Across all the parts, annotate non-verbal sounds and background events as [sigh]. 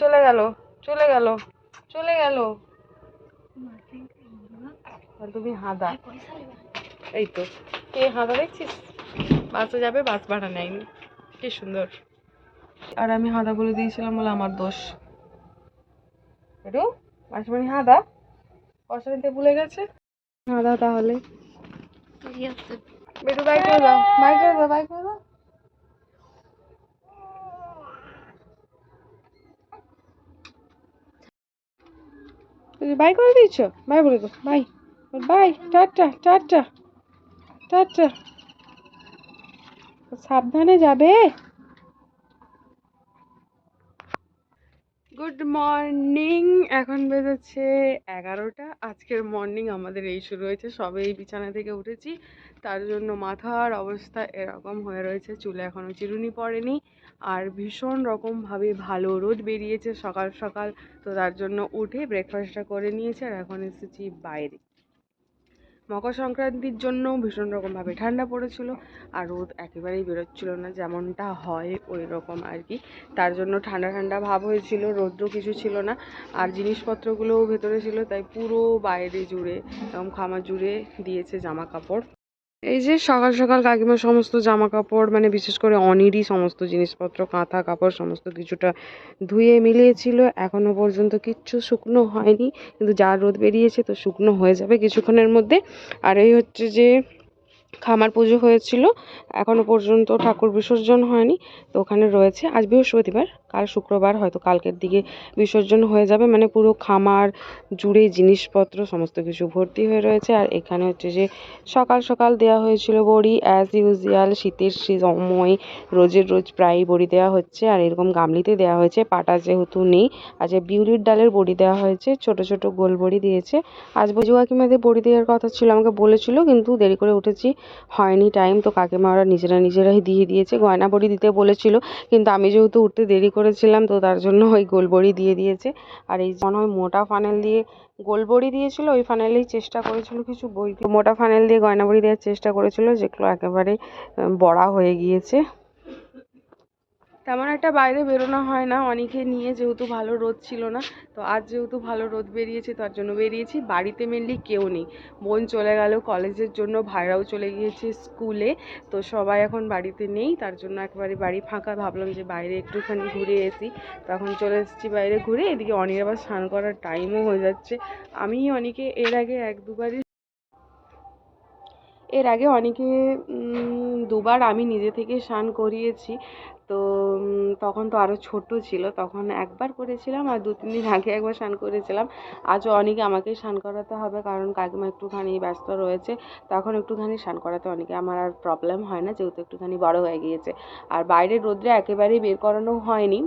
চলে গেল চলে গেল চলে গেল। তুমি হাঁদা। এই তো। কে হাঁদা দেখছিস? বাসে যাবে বাস ভাড়া নেয়নি। কি সুন্দর। আর আমি হাঁদা বলে দিয়েছিলাম বলে আমার দোষ। একটু মাসিমণি হাঁদা? পয়সা নিতে ভুলে গেছে? হাঁদা তাহলে। বেটু বাই করে দাও। বাই করে দাও বাই করে দাও তুমি বাই করে দিয়েছ? বাই বলে দাও। Bye bye tata tata tata সাবধানে যাবে? গুড মর্নিং এখন বেজেছে এগারোটা। আজকের মর্নিং আমাদের এই শুরু হয়েছে। সবে এই বিছানা থেকে উঠেছি। তার জন্য মাথার অবস্থা এরকম হয়ে রয়েছে। চুলে এখনও চিরুনি পড়েনি। আর ভীষণ রকমভাবে ভালো রোদ বেরিয়েছে সকাল সকাল, তো তার জন্য উঠে ব্রেকফাস্টটা করে নিয়েছি আর এখন এসেছি বাইরে। মকর সংক্রান্তির জন্য ভীষণ রকমভাবে ঠান্ডা পড়েছিল আর রোদ একেবারেই বেরোচ্ছিল না, যেমনটা হয় ওই রকম আর কি। তার জন্য ঠান্ডা ঠান্ডা ভাব হয়েছিল, রৌদ্র কিছু ছিল না আর জিনিসপত্রগুলোও ভেতরে ছিল, তাই পুরো বাইরে জুড়ে এবং খামা জুড়ে দিয়েছে জামা কাপড় এই যে সকাল সকাল কাকিমার সমস্ত জামা কাপড় মানে বিশেষ করে অনেরই সমস্ত জিনিসপত্র, কাঁথা, কাপড়, সমস্ত কিছুটা ধুয়ে মিলিয়েছিল। এখনও পর্যন্ত কিচ্ছু শুকনো হয়নি, কিন্তু যা রোদ বেরিয়েছে তো শুকনো হয়ে যাবে কিছুক্ষণের মধ্যে। আর এই হচ্ছে যে খামার পুজো হয়েছিল, এখনও পর্যন্ত ঠাকুর বিসর্জন হয়নি, তো ওখানে রয়েছে। আজ বৃহস্পতিবার, কাল শুক্রবার, হয়তো কালকের দিকে বিসর্জন হয়ে যাবে মানে পুরো খামার জুড়ে জিনিসপত্র, সমস্ত কিছু ভর্তি হয়ে রয়েছে। আর এখানে হচ্ছে যে সকাল সকাল দেওয়া হয়েছিল বড়ি অ্যাজ ইউজুয়াল শীতের সময় রোজের রোজ প্রায়ই বড়ি দেওয়া হচ্ছে। আর এরকম গামলিতে দেওয়া হয়েছে, পাটা যেহেতু নেই আজকে বিউলির ডালের বড়ি দেওয়া হয়েছে, ছোট ছোট গোল বড়ি দিয়েছে। আজ বজু কাকিমাদের বড়ি দেওয়ার কথা ছিল, আমাকে বলেছিল, কিন্তু দেরি করে উঠেছি। হয়নি টাইম তো কাকিমারা নিজেরা নিজেরাই দিয়ে দিয়েছে। গয়না বড়ি দিতে বলেছিল, কিন্তু আমি যেহেতু উঠতে দেরি করেছিলাম, তো তার জন্য ওই গোল বড়ি দিয়ে দিয়েছে। আর এই মনে হয় মোটা ফানেল দিয়ে গোল বড়ি দিয়েছিল, ওই ফানেলেই চেষ্টা করেছিল কিছু বই মোটা ফানেল দিয়ে গয়না বড়ি দেওয়ার চেষ্টা করেছিল, যেগুলো একেবারে বড়া হয়ে গিয়েছে। তেমন একটা বাইরে বেরোনো হয় না। অনেকে নিয়ে যেহেতু ভালো রোদ ছিল না, তো আজ যেহেতু ভালো রোদ বেরিয়েছে, তার জন্য বেরিয়েছি। বাড়িতে মেনলি কেউ নেই। বোন চলে গেল কলেজের জন্য, ভাইরাও চলে গিয়েছে স্কুলে, তো সবাই এখন বাড়িতে নেই। তার জন্য একেবারে বাড়ি ফাঁকা। ভাবলাম যে বাইরে একটুখানি ঘুরে এসি তখন চলে এসেছি বাইরে ঘুরে। এদিকে অনেক আবার স্নান করার টাইমও হয়ে যাচ্ছে। আমি অনেকে, এর আগে এক দুবারই এর আগে অনেকে দুবার আমি নিজে থেকে স্নান করিয়েছি। তো তখন তো আরও ছোট ছিল, তখন একবার করেছিলাম আর দু তিন দিন আগে একবার স্নান করেছিলাম। আজও অনেকে আমাকেই স্নান করাতে হবে কারণ কাকিমা একটুখানি ব্যস্ত রয়েছে, তখন একটুখানি স্নান করাতে অনেকে আমার আর প্রবলেম হয় না, যেহেতু একটুখানি বড় হয়ে গিয়েছে। আর বাইরের রোদ্রে একেবারেই বের করানো হয়নি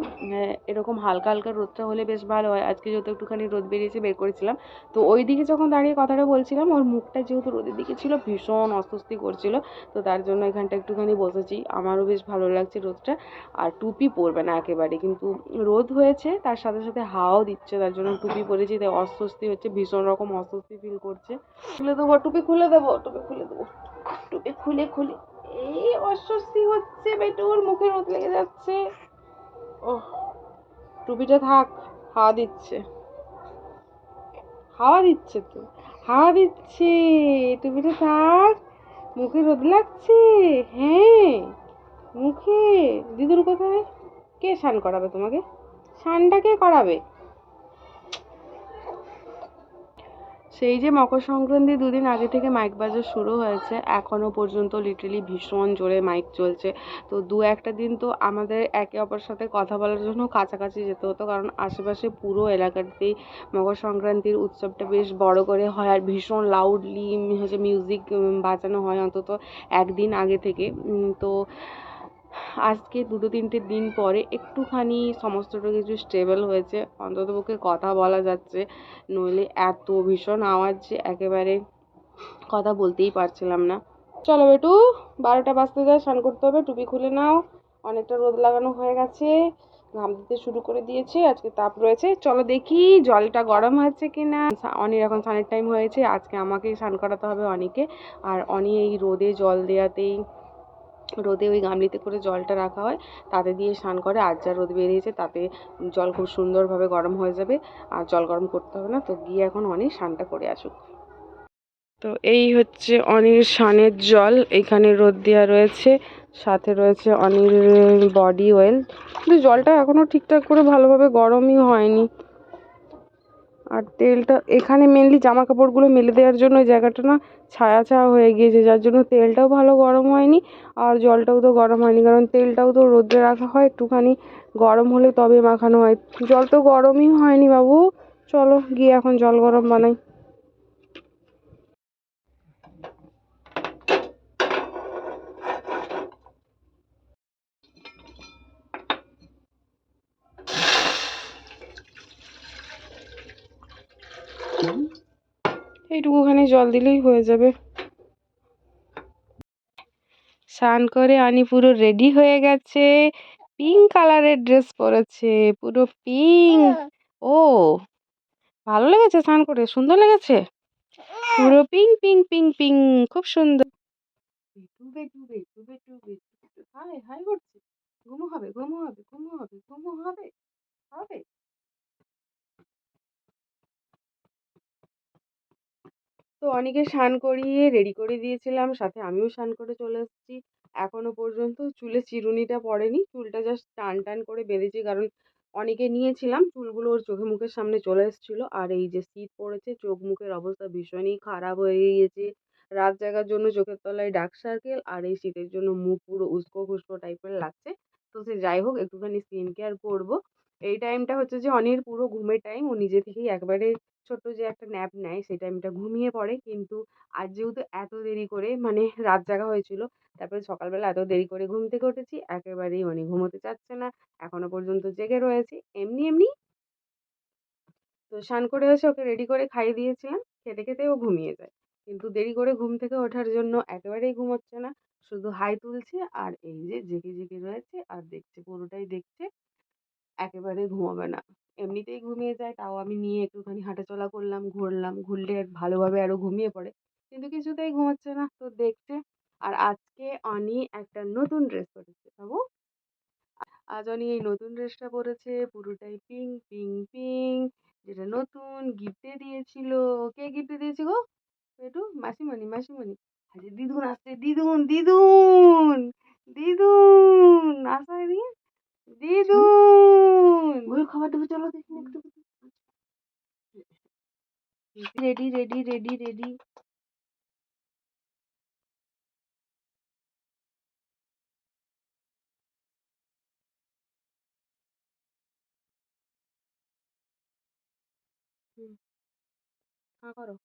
এরকম হালকা হালকা রোদটা হলে বেশ ভালো হয়। আজকে যেহেতু একটুখানি রোদ বেরিয়েছে, বের করেছিলাম। তো ওই দিকে যখন দাঁড়িয়ে কথাটা বলছিলাম, ওর মুখটা যেহেতু রোদের দিকে ছিল, ভীষণ অস্বস্তি করছিল। তো তার জন্য এখানটা একটুখানি বসেছি। আমারও বেশ ভালো লাগছে রোদটা। আর টুপি পরবে না একেবারে। কিন্তু রোদ হয়েছে, তার সাথে সাথে হাওয়াও দিচ্ছে, তার জন্য টুপি পরেছি, তাই অস্বস্তি হচ্ছে, ভীষণ রকম অস্বস্তি ফিল করছে। খুলে দেবো, টুপি খুলে দেবো, টুপি খুলে দেবো, টুপি খুলে খুলে, এই অস্বস্তি হচ্ছে বেটুর মুখে রোদ লেগে যাচ্ছে। ওহ, টুপিটা থাক, হাওয়া দিচ্ছে। হাওয়া দিচ্ছে তো, হাওয়া দিচ্ছে, টুপিটা থাক, মুখে রোদ লাগছে হ্যাঁ। মুখে? দিদুর কোথায়? কে স্নান করাবে তোমাকে? স্নানটা কে করাবে? সেই যে মকর সংক্রান্তি দুদিন আগে থেকে মাইক বাজা শুরু হয়েছে এখনও পর্যন্ত লিটারালি ভীষণ জোরে মাইক চলছে। তো দু একটা দিন তো আমাদের একে অপরের সাথে কথা বলার জন্য কাছাকাছি যেতে হতো, কারণ আশেপাশে পুরো এলাকাতেই মকর সংক্রান্তির উৎসবটা বেশ বড় করে হয় আর ভীষণ লাউডলি হচ্ছে মিউজিক বাজানো হয় অন্তত একদিন আগে থেকে। তো আজকে দুটো তিনটে দিন পরে একটুখানি সমস্তটা কিছু স্টেবল হয়েছে। অন্ততপক্ষে কথা বলা যাচ্ছে, নইলে এত ভীষণ আওয়াজ যে একেবারে কথা বলতেই পারছিলাম না। চলো বেটু, বারোটা বাজতে যায়, স্নান করতে হবে, টুপি খুলে নাও। অনেকটা রোদ লাগানো হয়ে গেছে, ঘাম দিতে শুরু করে দিয়েছে, আজকে তাপ রয়েছে। চলো দেখি জলটা গরম হয়েছে কি না অনেক এখন স্নানের টাইম হয়েছে, আজকে আমাকেই স্নান করাতে হবে অনেকে। আর অনি এই রোদে জল দেওয়াতেই রোদে ওই গামলিতে করে জলটা রাখা হয়, তাতে দিয়ে স্নান করে। আর যা রোদ বেরিয়েছে, তাতে জল খুব সুন্দরভাবে গরম হয়ে যাবে, আর জল গরম করতে হবে না। তো গিয়ে এখন অনেক স্নানটা করে আসুক। তো এই হচ্ছে অনির স্নানের জল। এখানে রোদ দেওয়া রয়েছে, সাথে রয়েছে অনির বডি অয়েল কিন্তু জলটা এখনও ঠিকঠাক করে ভালোভাবে গরমই হয়নি। আর তেলটা, এখানে মেনলি জামা কাপড়গুলো মেলে দেওয়ার জন্য জায়গাটা না ছায়া ছায়া হয়ে গিয়েছে, যার জন্য তেলটাও ভালো গরম হয়নি আর জলটাও তো গরম হয়নি, কারণ তেলটাও তো রোদ্রে রাখা হয়, একটুখানি গরম হলে তবে মাখানো হয়। জল তো গরমই হয়নি বাবু, চলো গিয়ে এখন জল গরম বানাই। এইটুকুখানি জল দিলেই হয়ে যাবে। স্নান করে আনি পুরো রেডি হয়ে গেছে। পিঙ্ক কালারের ড্রেস পরেছে, পুরো পিঙ্ক ও, ভালো লেগেছে স্নান করে, সুন্দর লেগেছে? পুরো পিঙ্ক পিঙ্ক পিঙ্ক পিঙ্ক খুব সুন্দর। বেটু বেটু হাই হাই করছে। হবে, ঘুমো হবে হবে, ঘুমো হবে হবে। তো অনেকে স্নান করিয়ে রেডি করে দিয়েছিলাম, সাথে আমিও স্নান করে চলে এসেছি। এখনও পর্যন্ত চুলে চিরুনিটা পড়েনি, চুলটা জাস্ট টান টান করে বেঁধেছি কারণ অনেকে নিয়েছিলাম, চুলগুলো ওর চোখে মুখের সামনে চলে এসেছিল। আর এই যে শীত পড়েছে, চোখ মুখের অবস্থা ভীষণই খারাপ হয়ে গিয়েছে। রাত জাগার জন্য চোখের তলায় ডার্ক সার্কেল আর এই শীতের জন্য মুখ পুরো উস্কো খুস্কো টাইপের লাগছে। তো সে যাই হোক, একটুখানি স্কিন কেয়ার করব। এই টাইমটা হচ্ছে যে অনির পুরো ঘুমের টাইম। ও নিজে থেকেই একবারে ছোট্ট যে একটা ন্যাপ নেয়, সেই টাইমটা ঘুমিয়ে পড়ে। কিন্তু আজ যেহেতু এত দেরি করে মানে রাত জাগা হয়েছিল, তারপরে সকালবেলা এত দেরি করে ঘুম থেকে উঠেছি, একেবারেই মানে ঘুমোতে চাচ্ছে না। এখনও পর্যন্ত জেগে রয়েছে। এমনি এমনি তো স্নান করে এসে ওকে রেডি করে খাইয়ে দিয়েছিলাম। খেতে খেতে ও ঘুমিয়ে যায়। কিন্তু দেরি করে ঘুম থেকে ওঠার জন্য একেবারেই ঘুমোচ্ছে না। শুধু হাই তুলছে আর এই যে জেগে জেগে রয়েছে আর দেখছে, পুরোটাই দেখছে। একেবারে ঘুমাবে না। এমনিতেই ঘুমিয়ে যায়, তাও আমি নিয়ে একটুখানি হাঁটাচলা করলাম, ঘুরলাম, ঘুরলে ভালোভাবে আরও ঘুমিয়ে পড়ে। কিন্তু কিছুতেই ঘুমাচ্ছে না, তো দেখছে। আর আজকে অনি একটা নতুন ড্রেস পরেছে, বাবু। আজ অনি এই নতুন ড্রেসটা পরেছে, পুরোটাই পিঙ্ক পিঙ্ক পিঙ্ক। যেটা নতুন গিফটে দিয়েছিল। কে গিফটে দিয়েছে গো? একটু মাসিমণি মাসিমণি। আজকে দিদুন আসছে, দিদুন দিদুন দিদুন, আসো এদিকে। খাবার দেবো চলো দেখি একটু। Ready ready ready ready. হ্যাঁ করো।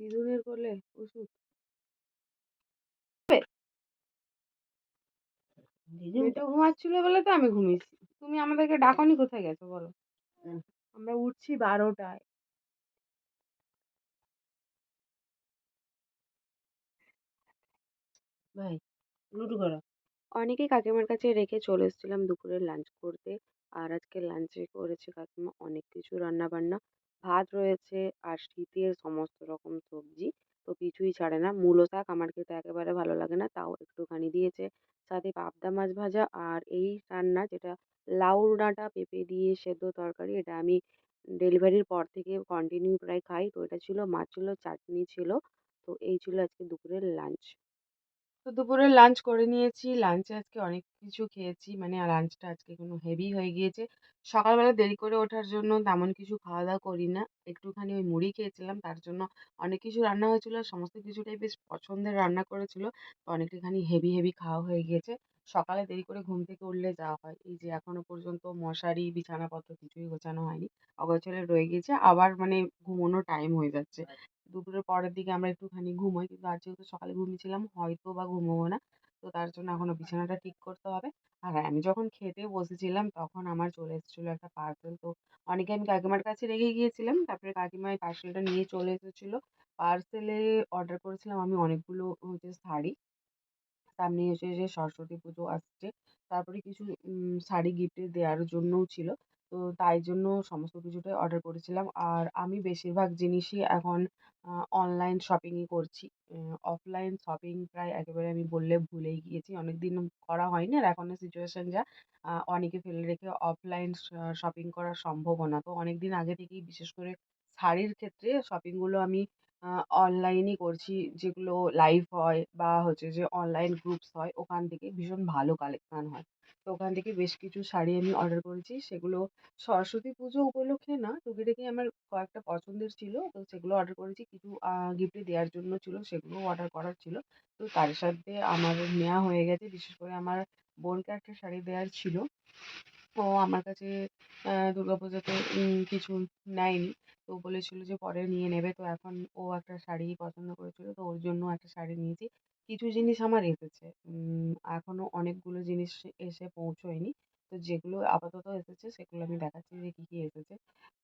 দিদুনের কোলে ওষুধ? মেয়েটা ঘুমাচ্ছিল বলে তো আমি ঘুমিয়েছি। তুমি আমাদেরকে ডাকনি কোথায় গেছো বলো? আমরা উঠছি বারোটায়। ভাই লুডু করো। অনেকেই কাকিমার কাছে রেখে চলে এসেছিলাম দুপুরের লাঞ্চ করতে। আর আজকে লাঞ্চে করেছে কাকিমা অনেক কিছু রান্না বান্না ভাত রয়েছে আর শীতের সমস্ত রকম সবজি। তো কিছুই ছাড়ে না। মূলো শাক আমার খেতে একেবারে ভালো লাগে না, তাও একটুখানি দিয়েছে। সাথে পাবদা মাছ ভাজা আর এই রান্না যেটা লাউ ডাঁটা পেঁপে দিয়ে সেদ্ধ তরকারি, এটা আমি ডেলিভারির পর থেকে কন্টিনিউ প্রায় খাই। তো এটা ছিল মাছ ছিল, চাটনি ছিল। তো এই ছিল আজকে দুপুরের লাঞ্চ। তো দুপুরে লাঞ্চ করে নিয়েছি। লাঞ্চে আজকে অনেক কিছু খেয়েছি। মানে লাঞ্চটা আজকে কোনো হেভি হয়ে গিয়েছে। সকালবেলা দেরি করে ওঠার জন্য তেমন কিছু খাওয়া দাওয়া করি না। একটুখানি ওই মুড়ি খেয়েছিলাম, তার জন্য অনেক কিছু রান্না হয়েছিল। সমস্ত কিছুটাই বেশ পছন্দের রান্না করেছিল। তো অনেকটাখানি হেভি হেভি খাওয়া হয়ে গিয়েছে। সকালে দেরি করে ঘুম থেকে উঠলে যাওয়া হয়। এই যে এখনও পর্যন্ত মশারি বিছানাপত্র কিছুই গোছানো হয়নি। অগোছালো রয়ে গিয়েছে আবার মানে ঘুমোনোর টাইম হয়ে যাচ্ছে। দুপুরের পরের দিকে আমরা একটুখানি ঘুমোই কিন্তু আজ যেহেতু সকালে ঘুমিয়েছিলাম হয়তো বা ঘুমোবো না। তো তার জন্য এখনও বিছানাটা ঠিক করতে হবে। আর আমি যখন খেতে বসেছিলাম তখন আমার চলে এসেছিল একটা পার্সেল তো অনেকে আমি কাকিমার কাছে রেখে গিয়েছিলাম তারপরে কাকিমা এই পার্সেলটা নিয়ে চলে এসেছিল। পার্সেলে অর্ডার করেছিলাম আমি অনেকগুলো হচ্ছে শাড়ি। সামনে এসে যে সরস্বতী পুজো আসছে, তারপরে কিছু শাড়ি গিফটে দেওয়ার জন্যও ছিল। তো তাই জন্য সমস্ত কিছুটাই অর্ডার করেছিলাম। আর আমি বেশিরভাগ জিনিসই এখন অনলাইন শপিংই করছি। অফলাইন শপিং প্রায় একেবারে আমি বললে ভুলেই গিয়েছি। অনেক দিন করা হয়নি আর এখনের সিচুয়েশান যা অনেকে ফেলে রেখে অফলাইন শপিং করা সম্ভবও না। তো অনেক দিন আগে থেকেই বিশেষ করে শাড়ির ক্ষেত্রে শপিংগুলো আমি অনলাইনই করছি, যেগুলো লাইভ হয় বা হচ্ছে যে অনলাইন গ্রুপস হয়, ওখান থেকে ভীষণ ভালো কালেকশান হয়। তো ওখান থেকে বেশ কিছু শাড়ি আমি অর্ডার করেছি, সেগুলো সরস্বতী পুজো উপলক্ষে না, টুকিটাকি আমার কয়েকটা পছন্দের ছিল। তো সেগুলো অর্ডার করেছি, কিছু গিফটে দেওয়ার জন্য ছিল, সেগুলোও অর্ডার করার ছিল। তো তার সাথে আমার নেওয়া হয়ে গেছে, বিশেষ করে আমার বোনকে একটা শাড়ি দেওয়ার ছিল। ও আমার কাছে দুর্গা পুজোতে কিছু নেয়নি। তো বলেছিল যে পরে নিয়ে নেবে। তো এখন ও একটা শাড়ি পছন্দ করেছিল, তো ওর জন্য একটা শাড়ি নিয়েছি। কিছু জিনিস আমার এসেছে। এখনও অনেকগুলো জিনিস এসে পৌঁছোয়নি। তো যেগুলো আপাতত এসেছে, সেগুলো আমি দেখাচ্ছি যে কী কী এসেছে।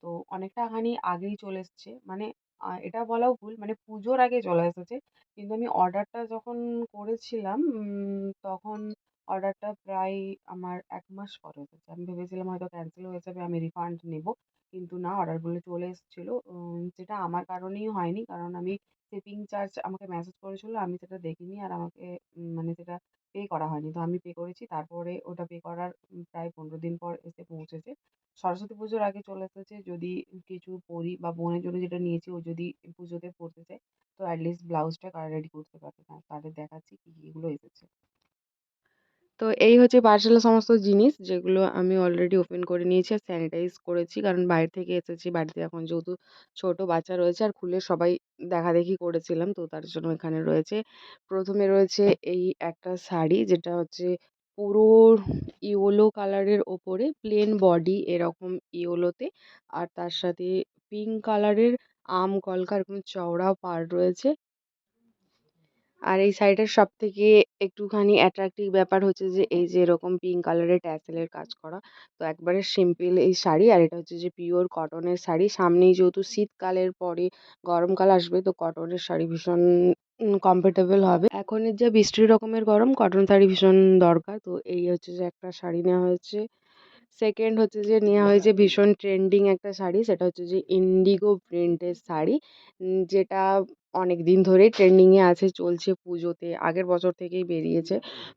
তো অনেকটাখানি আগেই চলে এসছে। মানে এটা বলাও ভুল মানে পুজোর আগে চলে এসেছে। কিন্তু আমি অর্ডারটা যখন করেছিলাম তখন অর্ডারটা প্রায় আমার এক মাস পরে এসেছে আমি ভেবেছিলাম হয়তো ক্যান্সেল হয়ে যাবে, আমি রিফান্ড নেব। কিন্তু না অর্ডারগুলো চলে এসেছিল। যেটা আমার কারণেই হয়নি, কারণ আমি শিপিং চার্জ আমাকে মেসেজ করেছিলো, আমি সেটা দেখিনি আর আমাকে মানে সেটা পে করা হয়নি। তো আমি পে করেছি, তারপরে ওটা পে করার প্রায় পনেরো দিন পর এসে পৌঁছেছে। সরস্বতী পুজোর আগে চলে এসেছে, যদি কিছু পরি বা বোনের জন্য যেটা নিয়েছি, ও যদি পুজোতে পরতে চায়, তো অ্যাটলিস্ট ব্লাউজটা রেডি করতে পারবে। না তাহলে দেখাচ্ছি কী কীগুলো এসেছে। তো এই হচ্ছে পার্সেলের সমস্ত জিনিস যেগুলো আমি অলরেডি ওপেন করে নিয়েছি আর স্যানিটাইজ করেছি। কারণ বাইরে থেকে এসেছি, বাড়িতে এখন যেহেতু ছোটো বাচ্চা রয়েছে আর খুলে সবাই দেখাদেখি করেছিলাম, তো তার জন্য এখানে রয়েছে। প্রথমে রয়েছে এই একটা শাড়ি যেটা হচ্ছে পুরো ইয়েলো কালারের ওপরে প্লেন বডি এরকম ইয়েলোতে। আর তার সাথে পিঙ্ক কালারের আম, কলকা এরকম চওড়া পাড় রয়েছে। আর এই শাড়িটার সব থেকে একটুখানি অ্যাট্রাকটিভ ব্যাপার হচ্ছে যে এই যে এরকম পিঙ্ক কালারের ট্যাসেলের কাজ করা। তো একবারে সিম্পল এই শাড়ি আর এটা হচ্ছে যে পিওর কটনের শাড়ি। সামনেই যেহেতু শীতকালের পরে গরমকাল আসবে তো কটনের শাড়ি ভীষণ কমফোর্টেবল হবে। এখনের যা বৃষ্টি রকমের গরম কটন শাড়ি ভীষণ দরকার। তো এই হচ্ছে যে একটা শাড়ি নেওয়া হয়েছে। সেকেন্ড হচ্ছে যে নেওয়া হয়েছে ভীষণ ট্রেন্ডিং একটা শাড়ি সেটা হচ্ছে যে ইন্ডিগো প্রিন্টের শাড়ি। যেটা অনেক দিন ধরেই ট্রেন্ডিংয়ে আছে, চলছে পুজোতে, আগের বছর থেকেই বেরিয়েছে।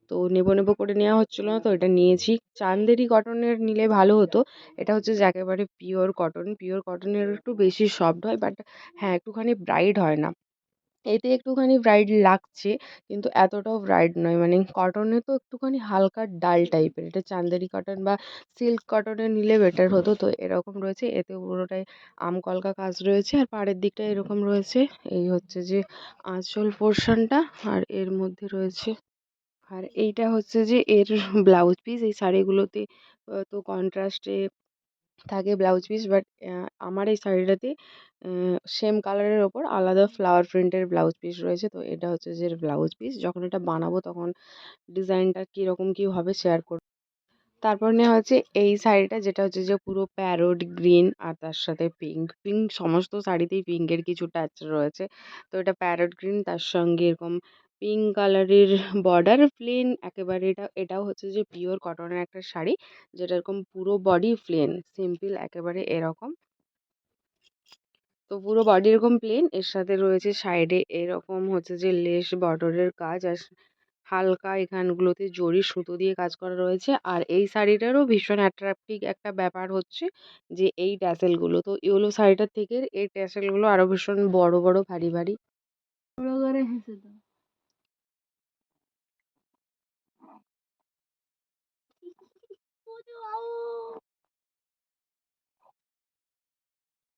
তো নেব নেব করে নেওয়া হচ্ছিল না, তো এটা নিয়েছি। চান্দেরি কটনের নিলে ভালো হতো। এটা হচ্ছে যে একেবারে পিওর কটন পিওর কটনের একটু বেশি সফট হয় বাট হ্যাঁ একটুখানি ব্রাইট হয় না। এতে একটুখানি ব্রাইট লাগছে, কিন্তু এতটাও ব্রাইট নয়। মানে কটনে তো একটুখানি হালকা ডাল টাইপের এটা চান্দেরি কটন বা সিল্ক কটনে নিলে বেটার হতো। তো এরকম রয়েছে। এতে পুরোটাই আম, কলকা কাজ রয়েছে। আর পাড়ের দিকটা এরকম রয়েছে। এই হচ্ছে যে আঁচল পোর্শনটা আর এর মধ্যে রয়েছে। আর এইটা হচ্ছে যে এর ব্লাউজ পিস এই শাড়িগুলোতে তো কন্ট্রাস্টে থাকে ব্লাউজ পিস, বাট আমার এই শাড়িটাতে সেম কালারের ওপর আলাদা ফ্লাওয়ার প্রিন্টের ব্লাউজ পিস রয়েছে। তো এটা হচ্ছে যে ব্লাউজ পিস। যখন এটা বানাবো তখন ডিজাইনটা কীরকম কী হবে শেয়ার করব। তারপর নেওয়া হচ্ছে এই শাড়িটা, যেটা হচ্ছে যে পুরো প্যারোট গ্রিন আর তার সাথে পিঙ্ক পিঙ্ক সমস্ত শাড়িতেই পিঙ্কের কিছু টাচ রয়েছে। তো এটা প্যারোট গ্রিন তার সঙ্গে এরকম পিঙ্ক কালারের বর্ডার প্লেন। একেবারে এটা, এটাও হচ্ছে যে পিওর কটনের একটা শাড়ি, যেটা এরকম পুরো বডি প্লেন, সিম্পল একেবারে এরকম। তো পুরো বডি এরকম প্লেন, এর সাথে রয়েছে সাইডে এরকম হচ্ছে যে লেস বর্ডারের কাজ, আর হালকা এখানগুলোতে জরি সুতো দিয়ে কাজ করা রয়েছে। আর এই শাড়িটারও ভীষণ অ্যাট্রাকটিভ একটা ব্যাপার হচ্ছে যে এই ট্যাসেলগুলো তো ইয়েলো শাড়িটার থেকে এই ট্যাসেলগুলো আরও ভীষণ বড় বড়, ভারী ভারী।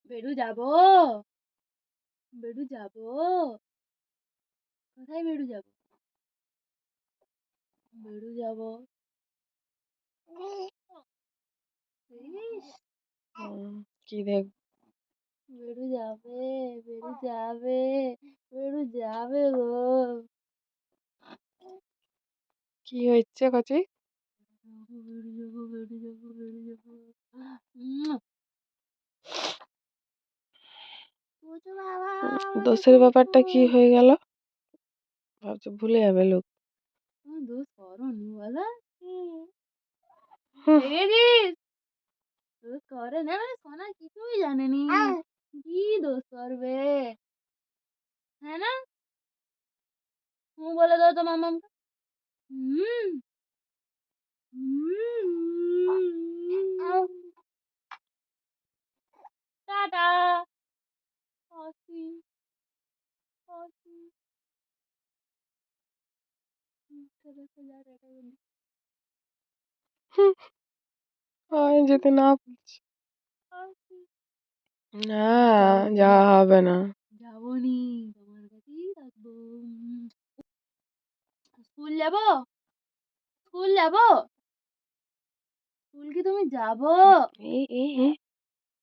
বেরু যাব। বেরু যাব। কোথায় বেরু যাব? বেরু যাব। কি দেখ বেরু যাবে বেরু যাবে বেরু যাবে গো। কি হচ্ছে কচি? বেরু যাব বেরু যাব বেরু যাব দোষের ব্যাপারটা কি হয়ে গেল? ভাবছি ভুলে যাবে লোক। দোষ করনি বলো। দোষ করে না মানে সোনা কিছুই জানেনি কি দোষ করবে? হ্যাঁ না? বলে দাও তো মামামকে। হুম। টাটা [laughs] বলি আমি যেতে না বলছি না যাওয়া হবে না। যাবনি তোমার কাছেই থাকব। স্কুল যাব? স্কুল যাব? স্কুল কি তুমি যাব?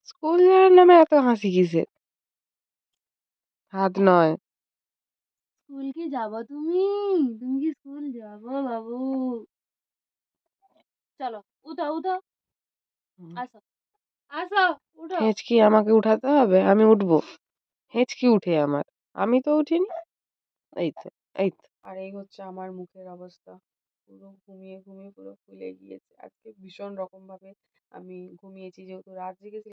স্কুল যাওয়ার নামে এত হাসি কিসের? হাত নয়। স্কুল কি যাব তুমি? তুমি কি স্কুল যাব বাবু? চলো উঠো উঠো আসো আসো উঠো হেঁচকি আমাকে উঠাতে হবে? আমি উঠবো। হেঁচকি উঠে আমার। আমি তো উঠিনি। এই তো এই তো। আর এই হচ্ছে আমার মুখের অবস্থা। পুরো ঘুমিয়ে ঘুমিয়ে পুরো ফুলে গিয়েছে। আজকে ভীষণ রকম ভাবে আমি ঘুমিয়েছি যেহেতু রাত জেগেছি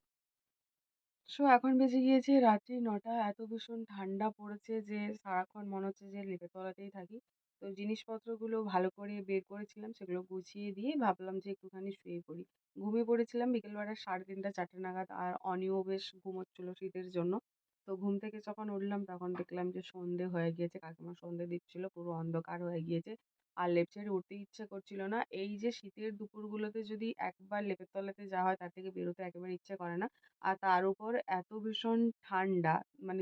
সো এখন বেজে গিয়েছে রাত্রি নটা। এত ভীষণ ঠান্ডা পড়েছে যে সারাক্ষণ মনে হচ্ছে যে লেপের তলাতেই থাকি। তো জিনিসপত্রগুলো ভালো করে বের করেছিলাম, সেগুলো গুছিয়ে দিয়ে ভাবলাম যে একটুখানি শুয়ে পড়ি। ঘুমিয়ে পড়েছিলাম বিকেলবেলা সাড়ে তিনটা, চারটে নাগাদ। আর অনিও বেশ ঘুমোচ্ছিল শীতের জন্য। তো ঘুম থেকে যখন উঠলাম তখন দেখলাম যে সন্ধে হয়ে গিয়েছে, কাকিমা সন্ধে দিচ্ছিল, পুরো অন্ধকার হয়ে গিয়েছে। আর লেপ ছেড়ে উঠতে ইচ্ছে করছিল না। এই যে শীতের দুপুরগুলোতে যদি একবার লেপের তলাতে যাওয়া হয়, তার থেকে বেরোতে একেবারে ইচ্ছে করে না। আর তার উপর এত ভীষণ ঠান্ডা মানে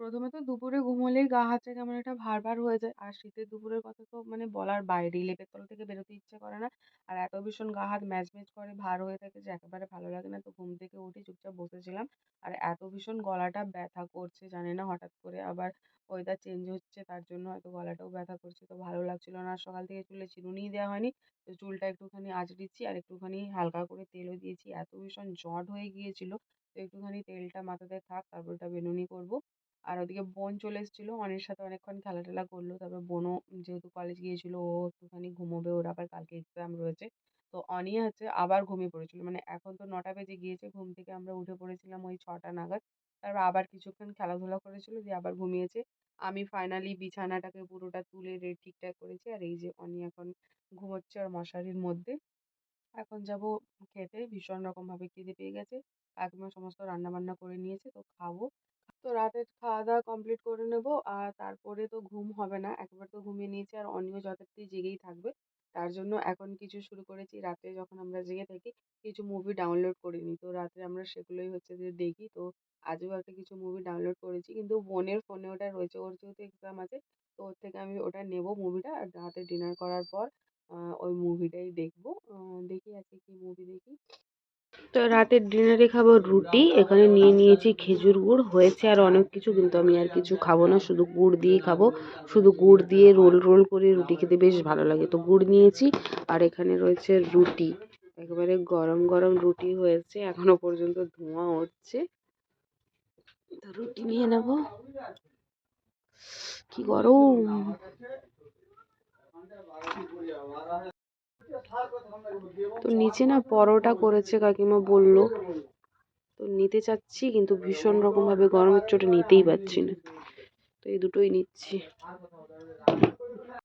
প্রথমে তো দুপুরে ঘুমোলেই গা, হাত থেকে কেমন একটা ভার ভার হয়ে যায়। আর শীতের দুপুরের কথা তো মানে বলার বাইরেই। লেপের তলা থেকে বেরোতে ইচ্ছে করে না। আর এত ভীষণ গা, হাত ম্যাজ ম্যাজ করে, ভার হয়ে থাকে যে একেবারে ভালো লাগে না। তো ঘুম থেকে উঠে চুপচাপ বসেছিলাম। আর এত ভীষণ গলাটা ব্যথা করছে, জানি না হঠাৎ করে আবার ওয়েদার চেঞ্জ হচ্ছে, তার জন্য হয়তো গলাটাও ব্যথা করছে। তো ভালো লাগছিল না। সকাল থেকে চুলে চিরুনিই দেওয়া হয়নি। তো চুলটা একটুখানি আঁচড়েছি আর একটুখানি হালকা করে তেলও দিয়েছি। এত ভীষণ জট হয়ে গিয়েছিল। তো একটুখানি তেলটা মাথাতে থাক, তারপর ওটা বেনুনি করব। আর ওদিকে বোন চলে এসেছিল, অনির সাথে অনেকক্ষণ খেলা টেলা করল। তারপর বোনও যেহেতু কলেজ গিয়েছিল, ও একটুখানি ঘুমোবে, ওর আবার কালকে এক্সাম রয়েছে। তো অনি হচ্ছে আবার ঘুমিয়ে পড়েছিল। মানে এখন তো নটা বেজে গিয়েছে, ঘুম থেকে আমরা উঠে পড়েছিলাম ওই ছটা নাগাদ। তারপর আবার কিছুক্ষণ খেলাধুলা করেছিল, দিয়ে আবার ঘুমিয়েছে। আমি ফাইনালি বিছানাটাকে পুরোটা তুলে ঠিকঠাক করেছি। আর এই যে অনি এখন ঘুমোচ্ছে ওর মশারির মধ্যে। এখন যাব খেতে। ভীষণ রকমভাবে খিদে পেয়ে গেছে। কাকিমা সমস্ত রান্নাবান্না করে নিয়েছে, তো খাব। তো রাতের খাওয়া দাওয়া কমপ্লিট করে নেব। আর তারপরে তো ঘুম হবে না। একবার তো ঘুমিয়ে নিয়েছি আর অনিও যথারীতি জেগেই থাকবে। তার জন্য এখন কিছু শুরু করেছি। রাতে যখন আমরা জেগে থাকি, কিছু মুভি ডাউনলোড করে নিই তো রাতে আমরা সেগুলোই হচ্ছে যে দেখি। তো আজও একটা কিছু মুভি ডাউনলোড করেছি। কিন্তু বোনের ফোনে ওটা রয়েছে। ওর যেহেতু এক্সাম আছে, তো ওর থেকে আমি ওটা নেব মুভিটা আর রাতে ডিনার করার পর ওই মুভিটাই দেখব। দেখি আজকে কী মুভি দেখি। তো রাতের ডিনারে খাব রুটি, এখানে নিয়ে নিয়েছি খেজুর গুড়, হয়েছে আর অনেক কিছু, কিন্তু আমি আর কিছু খাব না, শুধু গুড় দিয়েই খাব। শুধু গুড় দিয়ে রোল রোল করে রুটি খেতে বেশ ভালো লাগে। তো গুড় নিয়েছি আর এখানে রয়েছে রুটি। একেবারে গরম গরম রুটি হয়েছে, এখনও পর্যন্ত ধোঁয়া উঠছে। তো রুটি নিয়ে নেব। কি গরম! তো নিচে না পরোটা করেছে কাকিমা বলল। তো নিতে চাচ্ছি কিন্তু ভীষণ রকমভাবে গরমের চোটে নিতেই পারছি না। তো এই দুটোই নিচ্ছি।